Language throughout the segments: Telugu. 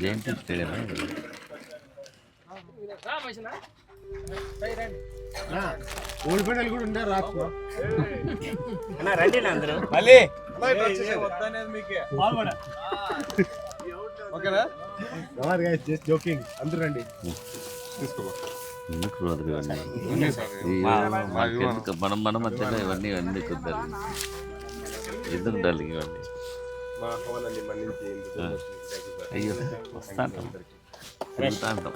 జయంతి స్టేడియం ఓడిపోయిన కూడా ఉండే రాత్రి రండి అందరూ. మళ్ళీ. ఓకేనా? జస్ట్ జోకింగ్ అందరూ రండి. ఎందుకు మనం మన మధ్యలో ఇవన్నీ ఇవన్నీ కుదరాలి ఎందుకు ఉండాలి ఇవన్నీ? మా ఆహ్వానాన్ని మన్నించి. అయ్యో వస్తా అంటాం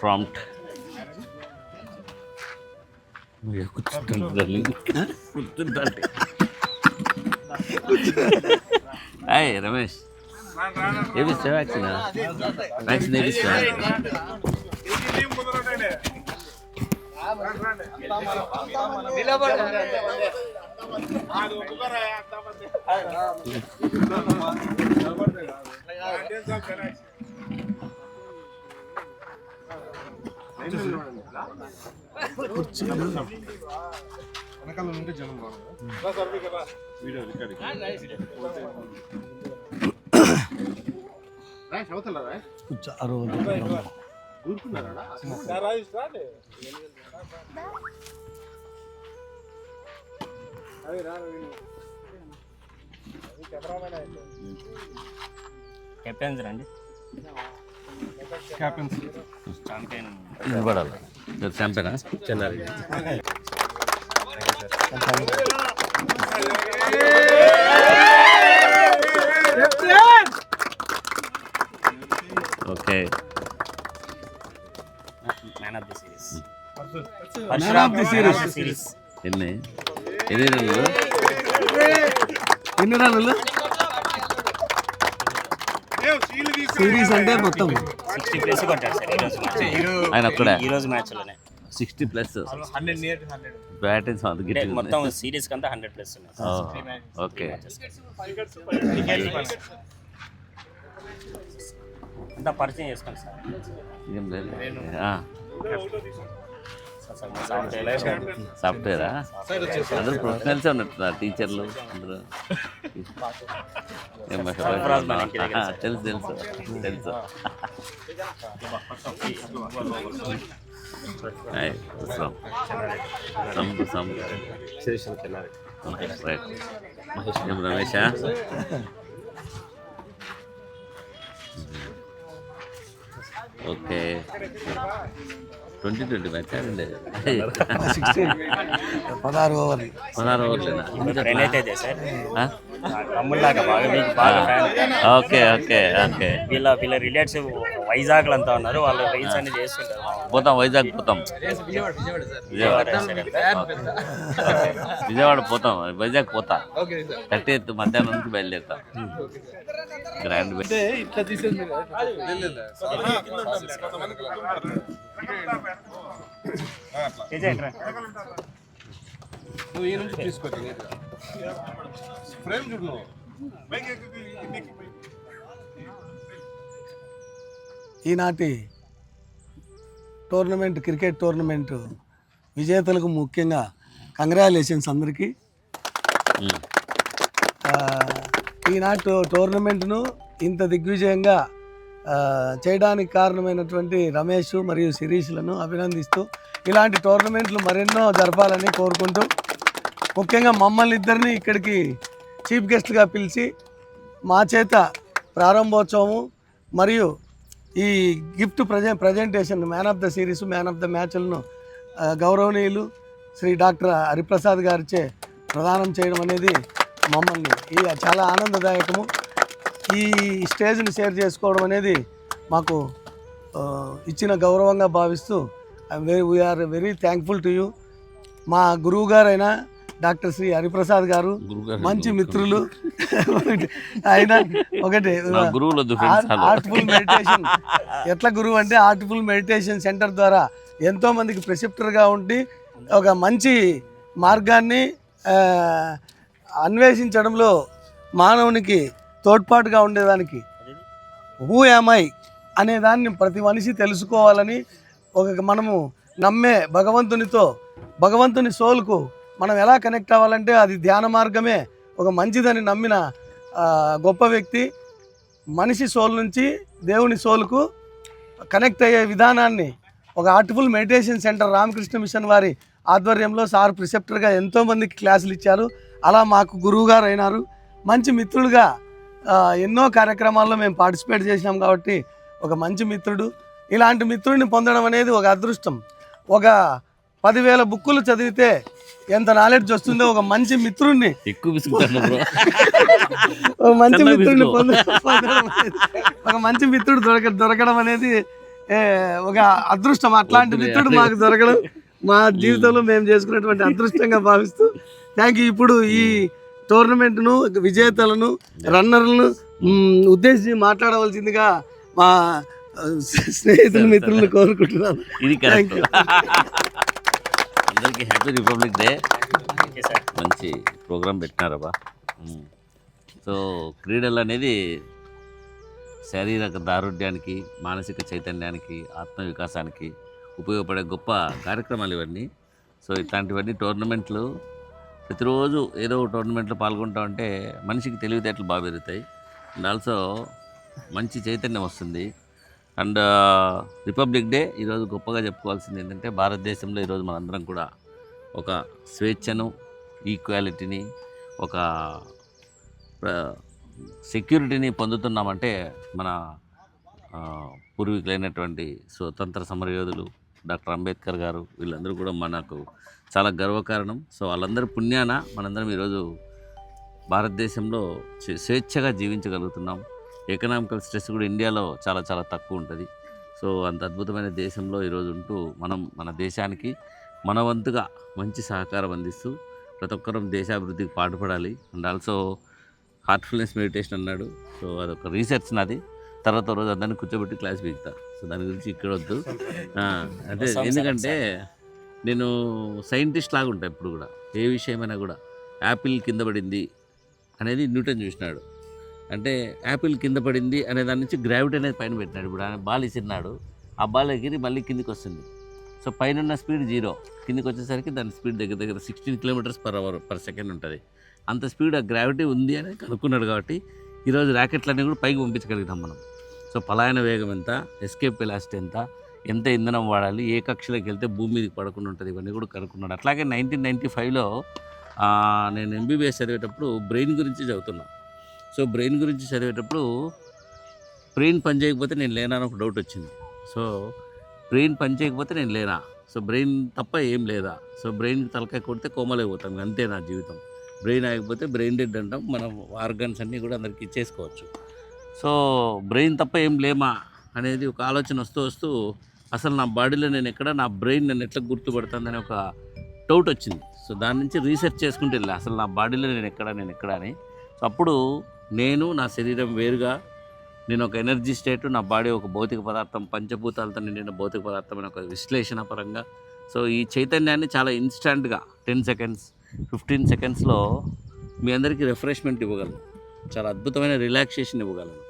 ప్రాంప్ట్ కూర్చుంటాను కూర్చుంటాండి హాయ్ రమేష్. ఏమిస్తా వ్యాక్సిన్ వ్యాక్సిన్ ఏమిస్తా వెనకాల ఉంటే జనం బాగుంది వీడియో రికార్డింగ్ రాయ్ చదువుతారా రాయ్ ఊరుకున్నారా కెప్టెన్స్ రండి క్యాప్టెన్స్ ఛాంపియన్ నిలబడాలి చంపేనా చెన్నారి. Okay. Man of the series man of the series series ఎన్ని? ఎన్ని రన్లు ఎన్ని రన్నులు సిరీస్ అంటే మొత్తం. సిక్స్టీ ప్లస్ కొట్టాడు సార్ ఈ రోజు మ్యాచ్. ఆయన ఒక్కడే. ఈ రోజు మ్యాచ్లోనే sixty plus hundred. Near hundred batting అది అంటే గిట్టి మొత్తం సిరీస్ కంతా హండ్రెడ్ ప్లస్ ఉన్నాయి. ఓకే అంతా పరిచయం చేసుకోండి సార్. ఏం లేదు. సాఫ్ట్వేర్? అందరూ ప్రొఫెషనల్సే ఉన్నట్టున్నారు టీచర్లు అందరూ. తెలుసు తెలుసు తెలుసు. రమేషా? ఓకే. ట్వంటీ ట్వంటీ మ్యాచ్ ఆడండి. పదహారు ఓవర్లు. పదహారు ఓవర్లేనా? తమ్ముళ్ళలాగా బాగా మీకు బాగా ఓకే ఓకే ఓకే. వీళ్ళ వీళ్ళ అంతా ఉన్నారు. వాళ్ళ రీల్స్ అన్ని చేస్తుంటారు. పోతాం వైజాగ్ పోతాం. విజయవాడ. విజయవాడ పోతాం. వైజాగ్ పోతా. థర్టీ ఎయిత్ మధ్యాహ్నం నుంచి బయలుదేరుతా. గ్రాండ్ పెట్టి ఇట్లా తీసేది నువ్వు ఈ నుంచి తీసుకోవచ్చు. ఫ్రేమ్ చూడు. ఈనాటి టోర్నమెంట్ క్రికెట్ టోర్నమెంట్ విజేతలకు ముఖ్యంగా కంగ్రాచులేషన్స్ అందరికీ. ఈనాటి టోర్నమెంట్ను ఇంత దిగ్విజయంగా చేయడానికి కారణమైనటువంటి రమేష్ మరియు శిరీష్లను అభినందిస్తూ ఇలాంటి టోర్నమెంట్లు మరెన్నో జరపాలని కోరుకుంటూ ముఖ్యంగా మమ్మల్ని ఇద్దరిని ఇక్కడికి చీఫ్ గెస్ట్గా పిలిచి మా చేత ప్రారంభోత్సవము మరియు ఈ gift ప్రజె presentation man of the series man of the మ్యాచ్లను గౌరవనీయులు శ్రీ డాక్టర్ హరిప్రసాద్ గారిచే ప్రదానం చేయడం అనేది మమ్మల్ని ఈ చాలా ఆనందదాయకము. ఈ స్టేజ్ని షేర్ చేసుకోవడం అనేది మాకు ఇచ్చిన గౌరవంగా భావిస్తూ we are very thankful to you. మా గురువు గారైన డాక్టర్ శ్రీ హరిప్రసాద్ గారు. మంచి మిత్రులు. ఆయన ఒకటి. Artful meditation. ఎట్లా గురువు అంటే ఆర్ట్ఫుల్ మెడిటేషన్ సెంటర్ ద్వారా ఎంతో మందికి ప్రిసెప్టర్గా ఉండి ఒక మంచి మార్గాన్ని అన్వేషించడంలో మానవునికి తోడ్పాటుగా ఉండేదానికి హూ ఐ అనే దాన్ని ప్రతి మనిషి తెలుసుకోవాలని ఒక మనము నమ్మే భగవంతునితో భగవంతుని సోల్కు మనం ఎలా కనెక్ట్ అవ్వాలంటే అది ధ్యాన మార్గమే. ఒక మంచిదని నమ్మిన గొప్ప వ్యక్తి మనిషి సోల్ నుంచి దేవుని సోల్కు కనెక్ట్ అయ్యే విధానాన్ని ఒక artful meditation centre Ramakrishna Mission వారి ఆధ్వర్యంలో సార్ ప్రిసెప్టర్గా ఎంతోమందికి క్లాసులు ఇచ్చారు. అలా మాకు గురువుగారు అయినారు. మంచి మిత్రులుగా ఎన్నో కార్యక్రమాల్లో మేము పార్టిసిపేట్ చేసినాం కాబట్టి ఒక మంచి మిత్రుడు. ఇలాంటి మిత్రుడిని పొందడం అనేది ఒక అదృష్టం. ఒక పదివేల బుక్కులు చదివితే ఎంత నాలెడ్జ్ వస్తుందో ఒక మంచి మిత్రుడిని ఎక్కువ విసుగుతాను బ్రో. ఒక మంచి మిత్రుడిని ఒక మంచి మిత్రుడు దొరక దొరకడం అనేది ఒక అదృష్టం. అట్లాంటి మిత్రుడు. మాకు దొరకడం మా జీవితంలో మేము చేసుకున్నటువంటి అదృష్టంగా భావిస్తూ థ్యాంక్ యూ ఇప్పుడు ఈ టోర్నమెంట్ను విజేతలను రన్నర్లను ఉద్దేశించి మాట్లాడవలసిందిగా మా స్నేహితులు మిత్రులను కోరుకుంటున్నాను. ఇది అందరికీ హ్యాపీ రిపబ్లిక్ డే. మంచి ప్రోగ్రాం పెట్టినారబ్బా. సో క్రీడలు అనేది శారీరక దారుఢ్యానికి మానసిక చైతన్యానికి ఆత్మ వికాసానికి ఉపయోగపడే గొప్ప కార్యక్రమాలు ఇవన్నీ. సో ఇట్లాంటివన్నీ టోర్నమెంట్లు ప్రతిరోజు ఏదో ఒక టోర్నమెంట్లో పాల్గొంటా ఉంటే మనిషికి తెలివితేటలు బాగా పెరుగుతాయి. అండ్ ఆల్సో మంచి చైతన్యం వస్తుంది. అండ్ రిపబ్లిక్ డే ఈరోజు గొప్పగా చెప్పుకోవాల్సింది ఏంటంటే భారతదేశంలో ఈరోజు మనందరం కూడా ఒక స్వేచ్ఛను ఈక్వాలిటీని ఒక సెక్యూరిటీని పొందుతున్నామంటే మన పూర్వీకులైనటువంటి స్వతంత్ర సమరయోధులు డాక్టర్ అంబేద్కర్ గారు వీళ్ళందరూ కూడా మనకు చాలా గర్వకారణం. సో వాళ్ళందరి పుణ్యాన మనందరం ఈరోజు భారతదేశంలో స్వేచ్ఛగా జీవించగలుగుతున్నాం. ఎకనామికల్ స్ట్రెస్ కూడా ఇండియాలో చాలా చాలా తక్కువ ఉంటుంది. సో అంత అద్భుతమైన దేశంలో ఈరోజు ఉంటూ మనం మన దేశానికి మన వంతుగా మంచి సహకారం అందిస్తూ ప్రతి ఒక్కరం దేశాభివృద్ధికి పాటుపడాలి. అండ్ ఆల్సో హార్ట్ఫుల్నెస్ మెడిటేషన్ అన్నాడు. సో అదొక రీసెర్చ్ నాది. తర్వాత రోజు అందరిని కూర్చోబెట్టి క్లాస్ పీకుతా. సో దాని గురించి ఇక్కడ వద్దు. అంటే ఎందుకంటే నేను సైంటిస్ట్ లాగా ఉంటా ఇప్పుడు కూడా. ఏ విషయమైనా కూడా. యాపిల్ కింద పడింది అనేది న్యూటన్ చూసినాడు. అంటే యాపిల్ కింద పడింది అనే దాని నుంచి గ్రావిటీ అనేది పైన పెట్టినాడు. ఇప్పుడు ఆయన బాల్ ఇసిరినాడు ఆ బాల్ ఎగిరి మళ్ళీ కిందికి వస్తుంది. సో పైన ఉన్న స్పీడ్ జీరో. కిందికి వచ్చేసరికి దాని స్పీడ్ దగ్గర దగ్గర sixteen kilometres per hour per second ఉంటుంది. అంత స్పీడ్ ఆ గ్రావిటీ ఉంది అని కనుక్కున్నాడు కాబట్టి ఈరోజు ర్యాకెట్లన్నీ కూడా పైకి పంపించగలుగుతాం మనం. సో పలాయన వేగం ఎంత ఎస్కేప్ వెలాసిటీ ఎంత ఎంత ఇంధనం వాడాలి ఏ కక్షలోకి వెళ్తే భూమి మీదకి పడకుండా ఉంటుంది ఇవన్నీ కూడా కనుక్కున్నాడు. అట్లాగే నైన్టీన్ నైంటీ ఫైవ్లో నేను ఎంబీబీఎస్ చదివేటప్పుడు బ్రెయిన్ గురించి చదువుతున్నాను సో బ్రెయిన్ గురించి చదివేటప్పుడు బ్రెయిన్ పని చేయకపోతే నేను లేనా అని ఒక డౌట్ వచ్చింది. సో బ్రెయిన్ పని చేయకపోతే నేను లేనా? సో బ్రెయిన్ తప్ప ఏం లేదా? సో బ్రెయిన్ తలకాయ కొడితే కోమలైపోతాం అంతే నా జీవితం. బ్రెయిన్ ఆగిపోతే బ్రెయిన్ డెడ్ అంటాం మనం ఆర్గన్స్ అన్నీ కూడా అందరికి ఇచ్చేసుకోవచ్చు. సో బ్రెయిన్ తప్ప ఏం లేమా? అనేది ఒక ఆలోచన వస్తూ వస్తూ అసలు నా బాడీలో నేను ఎక్కడ నా బ్రెయిన్ నన్ను ఎట్లా గుర్తుపడుతుందని ఒక డౌట్ వచ్చింది. సో దాని నుంచి రీసెర్చ్ చేసుకుంటే వెళ్ళా అసలు నా బాడీలో నేను ఎక్కడ నేను ఎక్కడ అని. సో అప్పుడు నేను నా శరీరం వేరుగా నేను ఒక ఎనర్జీ స్టేట్ నా బాడీ ఒక భౌతిక పదార్థం పంచభూతాలతో నిండిన భౌతిక పదార్థం అనే ఒక విశ్లేషణ పరంగా. సో ఈ చైతన్యాన్ని చాలా ఇన్స్టాంట్గా టెన్ సెకండ్స్ ఫిఫ్టీన్ సెకండ్స్లో మీ అందరికీ రిఫ్రెష్మెంట్ ఇవ్వగలను. చాలా అద్భుతమైన రిలాక్సేషన్ ఇవ్వగలను.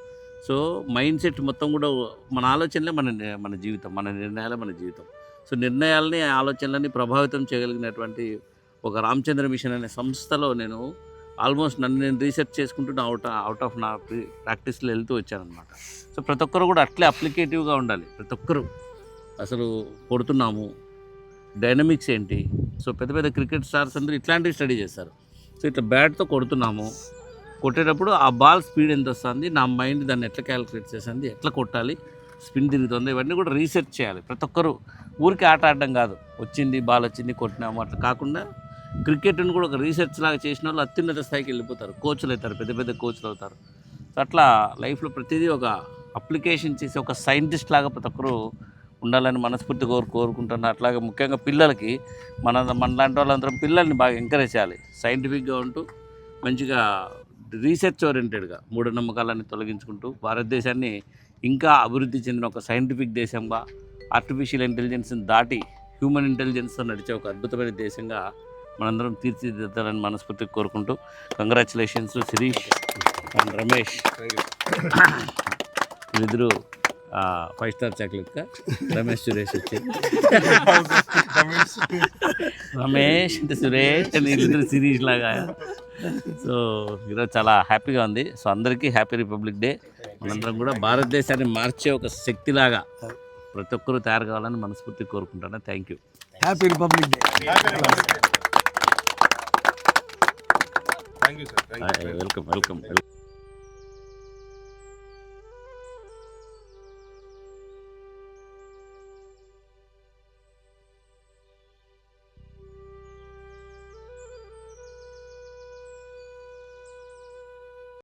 సో మైండ్ సెట్ మొత్తం కూడా మన ఆలోచనలే మన మన జీవితం మన నిర్ణయాలే మన జీవితం. సో నిర్ణయాలని ఆలోచనలని ప్రభావితం చేయగలిగినటువంటి ఒక రామచంద్ర మిషన్ అనే సంస్థలో నేను ఆల్మోస్ట్ నన్ను నేను రీసెర్చ్ చేసుకుంటూ అవుట్ అవుట్ ఆఫ్ నా ప్రాక్టీస్లో వెళ్తూ వచ్చానమాట సో ప్రతి ఒక్కరు కూడా అట్లే అప్లికేటివ్గా ఉండాలి. ప్రతి ఒక్కరు అసలు కొడుతున్నాము. డైనమిక్స్ ఏంటి? సో పెద్ద పెద్ద క్రికెట్ స్టార్స్ అందరూ ఇట్లాంటివి స్టడీ చేస్తారు. సో ఇట్లా బ్యాట్తో కొడుతున్నాము. కొట్టేటప్పుడు ఆ బాల్ స్పీడ్ ఎంత వస్తుంది? నా మైండ్ దాన్ని ఎట్లా క్యాలిక్యులేట్ చేసింది ఎట్లా కొట్టాలి? స్పిన్ తిరుగుతుంది? ఇవన్నీ కూడా రీసెర్చ్ చేయాలి. ప్రతి ఒక్కరు ఊరికి ఆట ఆడడం కాదు. వచ్చింది బాల్ వచ్చింది కొట్టినాము. అట్లా కాకుండా క్రికెట్ని కూడా ఒక రీసెర్చ్ లాగా చేసిన వాళ్ళు అత్యున్నత స్థాయికి వెళ్ళిపోతారు. కోచ్లు అవుతారు పెద్ద పెద్ద కోచ్లు అవుతారు. సో అట్లా లైఫ్లో ప్రతిదీ ఒక అప్లికేషన్ చేసి ఒక సైంటిస్ట్ లాగా ప్రతి ఒక్కరు ఉండాలని మనస్ఫూర్తి కోరు కోరుకుంటున్నాను అట్లాగే ముఖ్యంగా పిల్లలకి మన మన లాంటి వాళ్ళందరం పిల్లల్ని బాగా ఎంకరేజ్ చేయాలి. సైంటిఫిక్గా ఉంటూ మంచిగా రీసెర్చ్ ఓరియంటెడ్గా మూఢనమ్మకాలన్నీ తొలగించుకుంటూ భారతదేశాన్ని ఇంకా అభివృద్ధి చెందిన ఒక సైంటిఫిక్ దేశంగా ఆర్టిఫిషియల్ ఇంటెలిజెన్స్ని దాటి హ్యూమన్ ఇంటెలిజెన్స్తో నడిచే ఒక అద్భుతమైన దేశంగా మనందరం తీర్చిదిద్దాలని మనస్ఫూర్తిగా కోరుకుంటూ కంగ్రాచులేషన్స్ శిరీష్ అండ్ రమేష్. వీళ్ళిద్దరూ ఫైవ్ స్టార్ చాక్లెట్గా రమేష్ సురేష్ వచ్చారు రమేష్ అంటే సురేష్ అని వీళ్ళిద్దరు సిరీస్ లాగా. సో ఈరోజు చాలా హ్యాపీగా ఉంది. సో అందరికీ హ్యాపీ రిపబ్లిక్ డే. మనందరం కూడా భారతదేశాన్ని మార్చే ఒక శక్తిలాగా ప్రతి ఒక్కరూ తయారు కావాలని మనస్ఫూర్తిగా కోరుకుంటాను thank you. Happy republic day. Thank you sir thank you welcome welcome welcome